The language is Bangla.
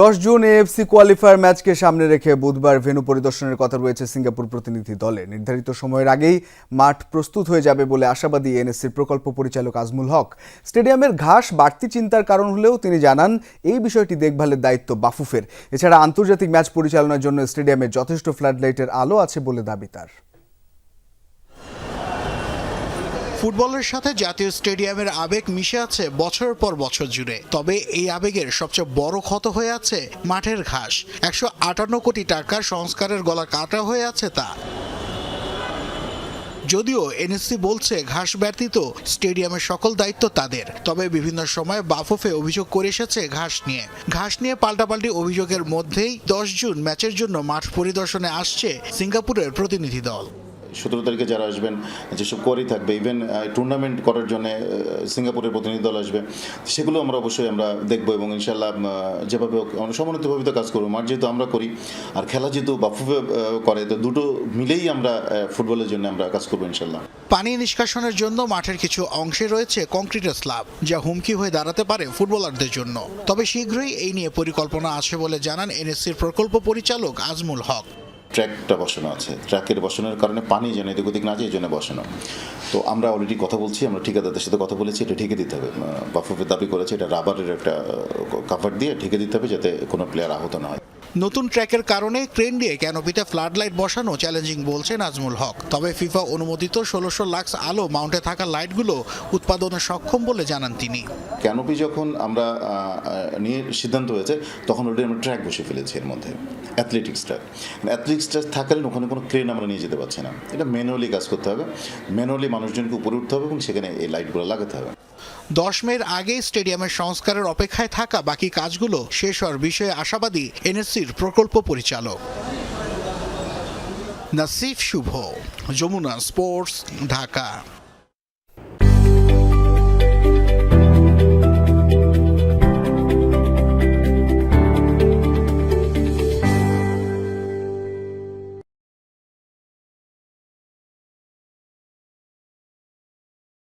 দশ জুন এএফসি কোয়ালিফায়ার ম্যাচকে সামনে রেখে বুধবার ভেন্যু পরিদর্শনের কথা রয়েছে সিঙ্গাপুর প্রতিনিধি দলে। নির্ধারিত সময়ের আগেই মাঠ প্রস্তুত হয়ে যাবে বলে আশাবাদী এনএসসির প্রকল্প পরিচালক আজমুল হক। স্টেডিয়ামের ঘাস, বাড়তি চিন্তার কারণ হলেও তিনি জানান, এই বিষয়টি দেখভালের দায়িত্ব বাফুফের। এছাড়া আন্তর্জাতিক ম্যাচ পরিচালনার জন্য স্টেডিয়ামে যথেষ্ট ফ্লাডলাইটের আলো আছে বলে দাবি তার। ফুটবলের সাথে জাতীয় স্টেডিয়ামের আবেগ মিশে আছে বছরের পর বছর জুড়ে। তবে এই আবেগের সবচেয়ে বড় ক্ষত হয়ে আছে মাঠের ঘাস। একশো আটান্ন কোটি টাকার সংস্কারের গলা কাটা হয়ে আছে তা। যদিও এনএসসি বলছে ঘাস ব্যতীত স্টেডিয়ামের সকল দায়িত্ব তাদের। তবে বিভিন্ন সময় বাফুফে অভিযোগ করে এসেছে ঘাস নিয়ে। ঘাস নিয়ে পাল্টাপাল্টি অভিযোগের মধ্যেই দশ জুন ম্যাচের জন্য মাঠ পরিদর্শনে আসছে সিঙ্গাপুরের প্রতিনিধি দল। সতেরো তারিখে যারা আসবেন, যেসব কোয়ারি থাকবে ইভেন টুর্নামেন্ট করার জন্য সিঙ্গাপুরের প্রতিনিধি দল আসবে, সেগুলো আমরা অবশ্যই আমরা দেখব এবং ইনশাল্লাহ যেভাবে সমন্বিতভাবে তো কাজ করব, মাঠ যেহেতু আমরা করি, আর খেলা যেহেতু বাফুফে করে, তো দুটো মিলেই আমরা ফুটবলের জন্য আমরা কাজ করব ইনশাল্লাহ পানি নিষ্কাশনের জন্য মাঠের কিছু অংশে রয়েছে কংক্রিটের স্ল্যাব যা হুমকি হয়ে দাঁড়াতে পারে ফুটবলারদের জন্য। তবে শীঘ্রই এই নিয়ে পরিকল্পনা আছে বলে জানান এনএসসির প্রকল্প পরিচালক আজমুল হক। ট্র্যাকটা বসানো আছে। ট্র্যাকের বসানোর কারণে পানি যেন এদিক ওদিক না যায়, এই জন্য বসানো। তো আমরা অলরেডি কথা বলছি, আমরা ঠিকাদারদের সাথে কথা বলেছি, এটা ঢেকে দিতে হবে। বাফুফের দাবি করেছে, এটা রাবারের একটা কাভার দিয়ে ঢেকে দিতে হবে যাতে কোনো প্লেয়ার আহত না হয়। নতুন ট্র্যাকের কারণে ক্রেন দিয়ে ক্যানোপিতে ফ্লাড লাইট বসানো চ্যালেঞ্জিং বলছেন আজমুল হক। তবে ফিফা অনুমোদিত ষোলোশো লাক্স আলো মাউন্টে থাকা লাইটগুলো উৎপাদনে সক্ষম বলে জানান তিনি। ক্যানোপি যখন আমরা নিয়ে সিদ্ধান্ত হয়েছে, তখন অলরেডি আমরা ট্র্যাক বসে ফেলেছি এর মধ্যে অ্যাথলেটিক্স ট্র্যাক অ্যাথলেটিক্স ট্র্যাক থাকালে ওখানে কোনো ক্রেন আমরা নিয়ে যেতে পারছি না। এটা ম্যানুয়ালি কাজ করতে হবে ম্যানুয়ালি মানুষজনকে উপরে উঠতে হবে এবং সেখানে এই লাইটগুলো লাগাতে হবে। দশ মের আগেই স্টেডিয়ামের সংস্কারের অপেক্ষায় থাকা বাকি কাজগুলো শেষ হওয়ার বিষয়ে আশাবাদী এনএসসির প্রকল্প পরিচালক। নাসিফ শুভ, যমুনা স্পোর্টস, ঢাকা।